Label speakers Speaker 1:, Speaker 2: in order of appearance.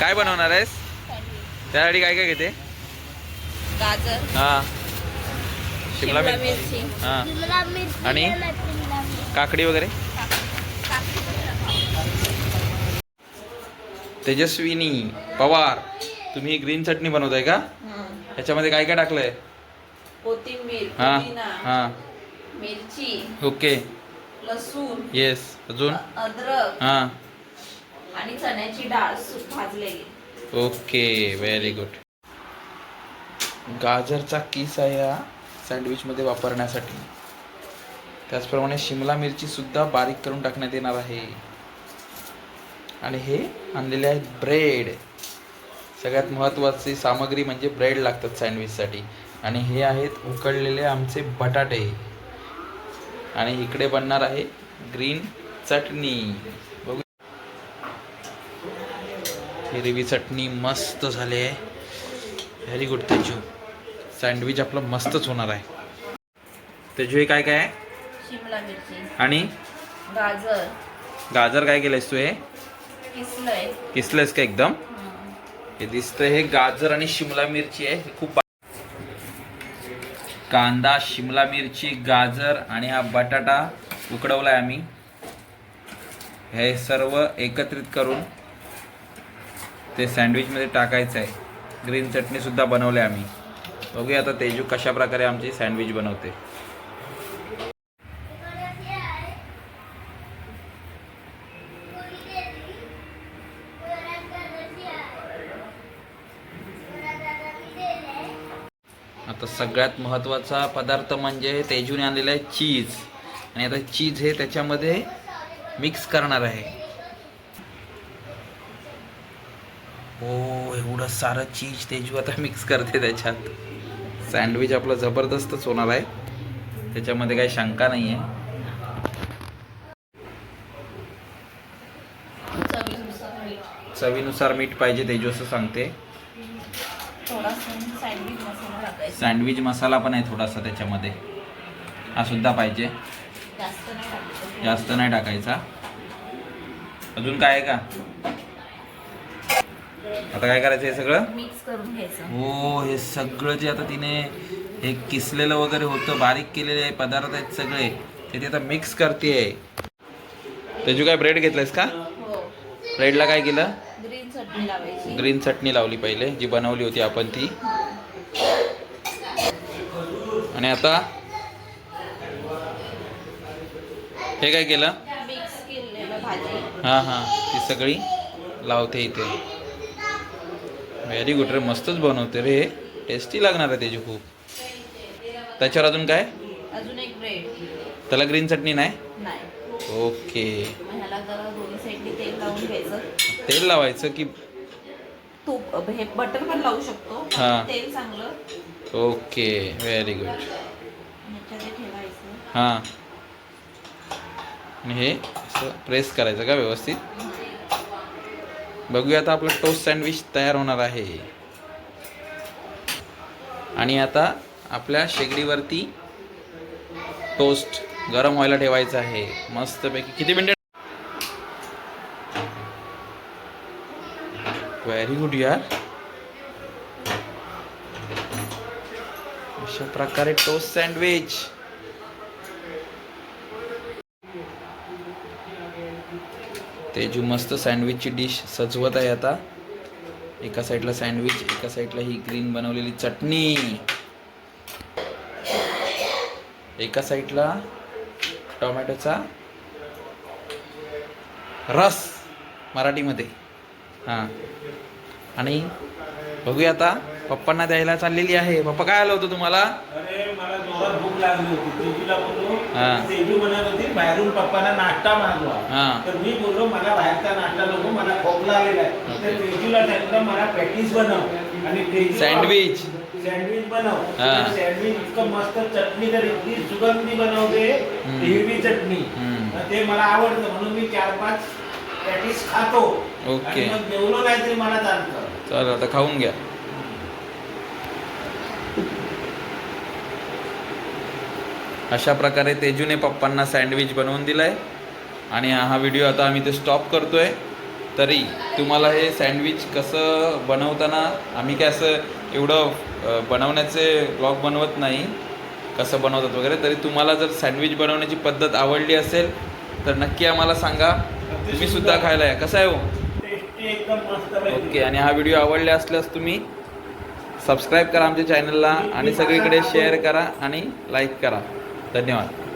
Speaker 1: काय बनवणार आहेस? त्यासाठी काय काय घेते?
Speaker 2: गाजर.
Speaker 1: हा. शिमला
Speaker 2: शिमला
Speaker 1: मिरची. हा. आणि? काकडी वगैरे? तेजस्विनी पवार तुम्ही ग्रीन चटणी बनवताय का? ह्याच्यामध्ये काय काय टाकलंय?
Speaker 2: कोथिंबीर
Speaker 1: हा
Speaker 2: पुदिना
Speaker 1: हा.
Speaker 2: मिरची
Speaker 1: ओके.
Speaker 2: लसूण
Speaker 1: येस अजून?
Speaker 2: अद्रक.
Speaker 1: हा.
Speaker 2: आणि चण्याची डाळ भाजलेली.
Speaker 1: ओके व्हेरी गुड गाजरचा किस आहे हा सँडविचमध्ये वापरण्यासाठी. त्याचप्रमाणे शिमला मिरची सुद्धा बारीक करून टाकण्यात येणार आहे. आणि हे आणलेले आहेत ब्रेड सगळ्यात महत्त्वाची सामग्री म्हणजे ब्रेड लागतात सँडविचसाठी आणि हे आहेत उकडलेले आमचे बटाटे. आणि इकडे बनणार आहे ग्रीन चटणी. हिरवी चटणी मस्त झाली आहे. व्हेरी गुड तेजू सँडविच आपलं मस्तच होणार आहे. तेजू हे काय काय आहे?
Speaker 2: शिमला मिरची.
Speaker 1: आणि?
Speaker 2: गाजर.
Speaker 1: गाजर काय केलंयस तू हे?
Speaker 2: किसलंय.
Speaker 1: किसलंयस का एकदम?
Speaker 2: हं.
Speaker 1: हे दिसतंय हे गाजर आणि शिमला मिरची आहे. हे खूप कांदा शिमला मिरची गाजर आणि हा बटाटा उकडवलाय आम्ही. हे सर्व एकत्रित करून ते सँडविचमध्ये टाकायचं आहे. ग्रीन चटणी सुद्धा बनवली आम्ही. बघूया आता तेजू कशा प्रकारे आमची सँडविच बनवते. आता सगळ्यात महत्त्वाचा पदार्थ म्हणजे तेजूने आणलेला आहे चीज. आणि आता चीज हे त्याच्यामध्ये मिक्स करणार आहे. हो एवढं सारं चीज तेजू आता मिक्स करते त्याच्यात. सँडविच आपलं जबरदस्तच होणार आहे. त्याच्यामध्ये काही शंका नाही आहे
Speaker 2: चवीनुसार मीठ
Speaker 1: पाहिजे तेजू असं सांगते.
Speaker 2: सँडविच मसाला
Speaker 1: पण आहे थोडासा त्याच्यामध्ये. हा सुद्धा पाहिजे.
Speaker 2: जास्त नाही टाकायचा.
Speaker 1: अजून काय आहे का? आता काय करायचं हे सगळं?
Speaker 2: मिक्स करून घ्यायचं.
Speaker 1: हो हे सगळं जे आता तिने हे किसलेलं वगैरे होतं बारीक केलेले पदार्थ आहेत सगळे ते ती आता मिक्स करते त्याची काय ब्रेड घेतलंयस का?
Speaker 2: हो.
Speaker 1: ब्रेडला काय केलं?
Speaker 2: ग्रीन चटणी लावायची.
Speaker 1: ग्रीन चटणी लावली पहिले जी बनवली होती आपण ती. आणि आता? हे काय केलं?
Speaker 2: मिक्स केलेलं भाजी
Speaker 1: हां हां ती सगळी लावते इथे. व्हेरी गुड रे मस्तच बनवते रे. टेस्टी लागणार आहे त्याची खूप. त्याच्यावर अजून काय?
Speaker 2: अजून एक ब्रेड
Speaker 1: त्याला ग्रीन चटणी नाही?
Speaker 2: नाही.
Speaker 1: ओके
Speaker 2: मग ह्याला जरा दोन्ही साईडनी तेल लावून घ्यायचं.
Speaker 1: तेल लावायचं की
Speaker 2: तूप हे बटर पण लावू शकतो
Speaker 1: हा.
Speaker 2: तेल चांगलं.
Speaker 1: ओके व्हेरी गुड
Speaker 2: ह्याच्यात ठेवायचं.
Speaker 1: हां. आणि हे असं प्रेस करायचं का व्यवस्थित? बघूया आता आपलं टोस्ट सँडविच तयार होणार आहे. आणि आता आपल्या शेगडीवरती टोस्ट गरम व्हायला ठेवायचं आहे. मस्तपैकी. किती मिनिट व्हेरी गुड यार. अशा प्रकारे टोस्ट सँडविच ते जी मस्त सँडविचची डिश सजवत आहे आता. एका साईडला सँडविच एका साईडला ही ग्रीन बनवलेली चटणी. एका साईडला टोमॅटोचा रस मराठीमध्ये. हां. आणि बघूया आता पप्पांना द्यायला चाललेली आहे. पप्पा काय आलं होतं तुम्हाला?
Speaker 3: लागली होती तेजूला बोललो
Speaker 1: हा.
Speaker 3: म्हणत होती बाहेरून पप्पांना नाश्ता मागवा
Speaker 1: हा.
Speaker 3: तर मी बोललो मला बाहेरचा नाश्ता नको मला खोकला आलेला आहे तर तेजूला सांगितलं मला पॅटीस बनव आणि
Speaker 1: सँडविच
Speaker 3: सँडविच बनव
Speaker 1: हा.
Speaker 3: तर सँडविच इतकं मस्त चटणी तर इतकी सुगंधी बनवते
Speaker 1: हम्म.
Speaker 3: हिरवी चटणी
Speaker 1: हम्म.
Speaker 3: तर ते मला आवडतं म्हणून मी चार पाच पॅटीस खातो
Speaker 1: ओके.
Speaker 3: आणि मग जेवलो नाही तरी मला चालतं
Speaker 1: चला आता खाऊन घ्या अशा प्रकारे तेजूने पप्पांना सँडविच बनवून दिलाय. आणि हा व्हिडिओ आता आम्ही ते स्टॉप करतोय. तरी तुम्हाला हे सँडविच कसं बनवताना आम्ही काय असं एवढं बनवण्याचे ब्लॉग बनवत नाही कसं बनवतात वगैरे तरी तुम्हाला जर सँडविच बनवण्याची पद्धत आवडली असेल तर नक्की आम्हाला सांगा. तुम्ही सुद्धा खायला या. कसं आहे हो? ओके आणि हा व्हिडिओ आवडला असल्यास तुम्ही सबस्क्राईब करा आमच्या चॅनलला आणि सगळीकडे शेअर करा आणि लाईक करा. धन्यवाद.